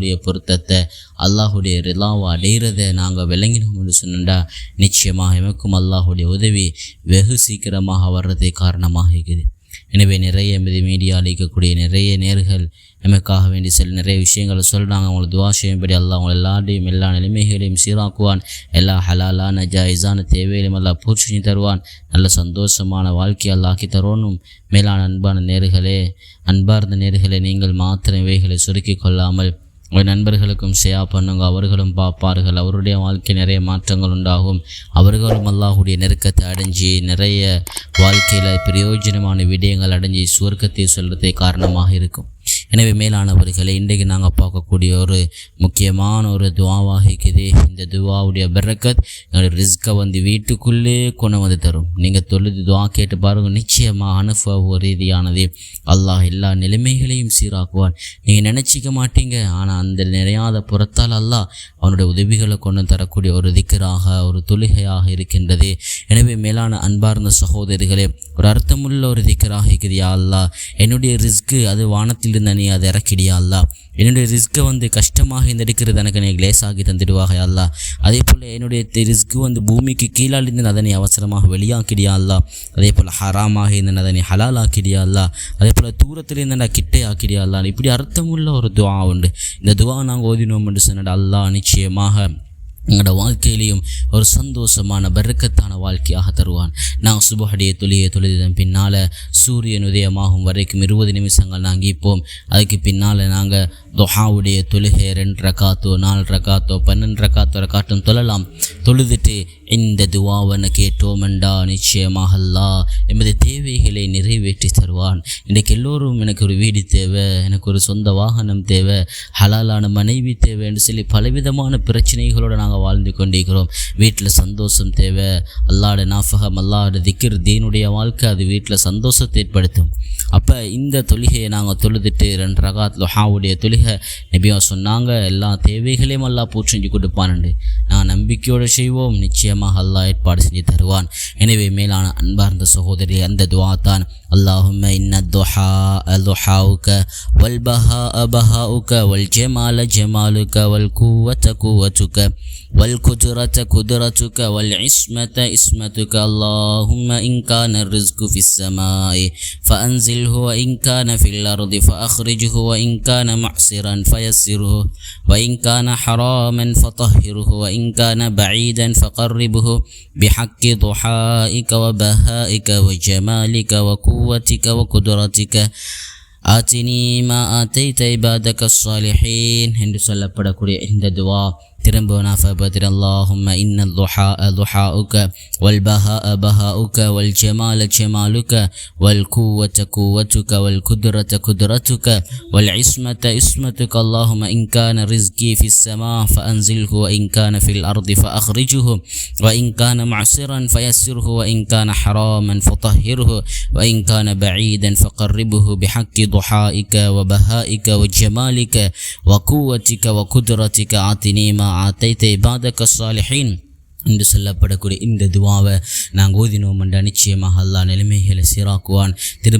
அல்லாஹுடைய பொருத்தத்தை அல்லாஹுடைய ரிலாவை அடைகிறத நாங்கள் விளங்கினோம் என்று நிச்சயமாக எமக்கும் அல்லாஹுடைய உதவி வெகு சீக்கிரமாக வர்றதே காரணமாக இருக்குது. எனவே நிறைய மீது மீடியா அளிக்கக்கூடிய நிறைய நேர்கள் நமக்காக வேண்டி சில நிறைய விஷயங்களை சொல்கிறாங்க அவங்களை துவா செய்யும்படி அல்லாஹ் அவங்க எல்லாரையும் எல்லா நிலைமைகளையும் சீராக்குவான். எல்லா ஹலாலான ஜாயிஸான தேவையிலும் எல்லாம் பூர்த்தி தருவான். நல்ல சந்தோஷமான வாழ்க்கையை அல்லாக்கி தருவனும். மேலான அன்பான நேர்களே அன்பார்ந்த நேர்களே நீங்கள் மாத்திரம் இவைகளை சுருக்கி கொள்ளாமல் உங்கள் நண்பர்களுக்கும் ஷேயா பண்ணுங்க அவர்களும் பார்ப்பார்கள். அவருடைய வாழ்க்கை நிறைய மாற்றங்கள் உண்டாகும். அவர்களும் அல்லாஹுடைய நெருக்கத்தை அடைஞ்சு நிறைய வாழ்க்கையில் பிரயோஜனமான விடயங்கள் அடைஞ்சு சுவர்க்கத்தை சொல்கிறதே காரணமாக இருக்கும். எனவே மேலானவர்களை இன்றைக்கு நாங்கள் பார்க்கக்கூடிய ஒரு முக்கியமான ஒரு துவாவாக இருக்குது இந்த துவாவுடைய பிறக்கத் எங்களுடைய ரிஸ்க்கை வந்து வீட்டுக்குள்ளே கொண்டு வந்து தரும். நீங்கள் தொழுது துவா கேட்டு பாருங்கள் நிச்சயமாக அனுபவ ரீதியானது. அல்லாஹ் எல்லா நிலைமைகளையும் சீராக்குவான். நீங்கள் நினச்சிக்க மாட்டீங்க ஆனால் அந்த நிறையாத புறத்தால் அல்லாஹ் அவனுடைய உதவிகளை கொண்டு தரக்கூடிய ஒரு திக்கராக ஒரு தொழுகையாக இருக்கின்றது. எனவே மேலான அன்பார்ந்த சகோதரிகளே ஒரு அர்த்தமுள்ள ஒரு திக்கராக இருக்குது. யா அல்லாஹ் என்னுடைய ரிஸ்க்கு அது வானத்திலிருந்து நீ அதை இறக்கிடியா அல்லா. என்னுடைய ரிஸ்க்கை வந்து கஷ்டமாக இந்த எடுக்கிறது எனக்கு நீ லேசாகி தந்துடுவாக அல்லா. அதே போல் என்னுடைய ரிஸ்க்கு வந்து பூமிக்கு கீழால் இருந்து அதனை அவசரமாக வெளியாக்கிடியா அல்லா. அதே போல் ஹராமாக இருந்தேன் அதனை ஹலால் ஆக்கிடியா அல்லா. அதே போல் தூரத்தில் இருந்து நான் கிட்டே ஆக்கிடியா அல்லா. இப்படி அர்த்தமுள்ள ஒரு துவா உண்டு. இந்த துவா நாங்கள் ஓதினோம் என்று சொன்னது அல்லா நிச்சயமாக எங்களோட வாழ்க்கையிலையும் ஒரு சந்தோஷமான பெருக்கத்தான வாழ்க்கையாக தருவான். நாங்கள் சுபஹடைய தொழியை தொழுதன் பின்னால் சூரியன் உதயமாகும் வரைக்கும் இருபது நிமிஷங்கள் நாங்கள் இப்போம் அதுக்கு பின்னால் நாங்கள் தொஹாவுடைய தொழுகை ரெண்டு ரக்காத்தோ நாலு ரக்காத்தோ பன்னெண்டு ரக்காத்தோ ரக்காட்டும் தொழலாம். தொழுதுட்டு இந்த துவாவனை கேட்டோமெண்டா? நிச்சயமாக அல்லா எமது தேவைகளை நிறைவேற்றி தருவான். இன்றைக்கு எல்லோரும் எனக்கு ஒரு வீடு தேவை எனக்கு ஒரு சொந்த வாகனம் தேவை ஹலாலான மனைவி தேவை என்று சொல்லி பலவிதமான பிரச்சனைகளோடு நாங்கள் வாழ்ந்து கொண்டிருக்கிறோம். வீட்டில் சந்தோஷம் தேவை அல்லாட நாஃபகம் அல்லாட திக்கிர் தீனுடைய வாழ்க்கை அது வீட்டில் சந்தோஷத்தை ஏற்படுத்தும் அப்போ இந்த தொழுகையை நாங்கள் தொழுதுட்டு ரெண்டு ரகாத்தில் ஹாவுடைய தொழுகை நபியா சொன்னாங்க எல்லா தேவைகளையும் எல்லாம் பூச்செஞ்சு கொடுப்பானுண்டு நான் நம்பிக்கையோடு செய்வோம் நிச்சயமாக அல்லாஹ் ஏற்பாடு செஞ்சு தருவான் எனவே மேலான அன்பார்ந்த சகோதரி அந்த துவா தான் اللهم إن الضحاء ضحاؤك والبهاء بهاؤك والجمال جمالك والقوة قوتك والقدرة قدرتك والعصمة عصمتك اللهم إن كان الرزق في السماء فأنزله وإن كان في الأرض فأخرجه وإن كان معسرا فيسره وإن كان حراما فطهره وإن كان بعيدا فقربه بحق ضحائك وبهائك وجمالك وقوتك وقدرتك ஆத்தினி மா ஆத்தைத்த இபாதக சாலிஹீன் என்று சொல்லப்படக்கூடிய இந்த துவா ربنا فبدر اللهم إن الضحاء ضحاؤك والبهاء بهاؤك والجمال جمالك والقوة قوتك والقدرة قدرتك والعصمة عصمتك اللهم إن كان رزقي في السماء فأنزله وإن كان في الأرض فأخرجه وإن كان معسرا فيسره وإن كان حراما فطهره وإن كان بعيدا فقربه بحق ضحائك وبهائك وجمالك وقوتك وقدرتك أعطني ما ஆத்தைத்தை இபாதக்க என்று சொல்லப்படக்கூடிய இந்த துவாவை நாங்கள் ஓதினோம் என்றால் நிச்சயமாக அல்லா நிலைமைகளை சீராக்குவான். திரு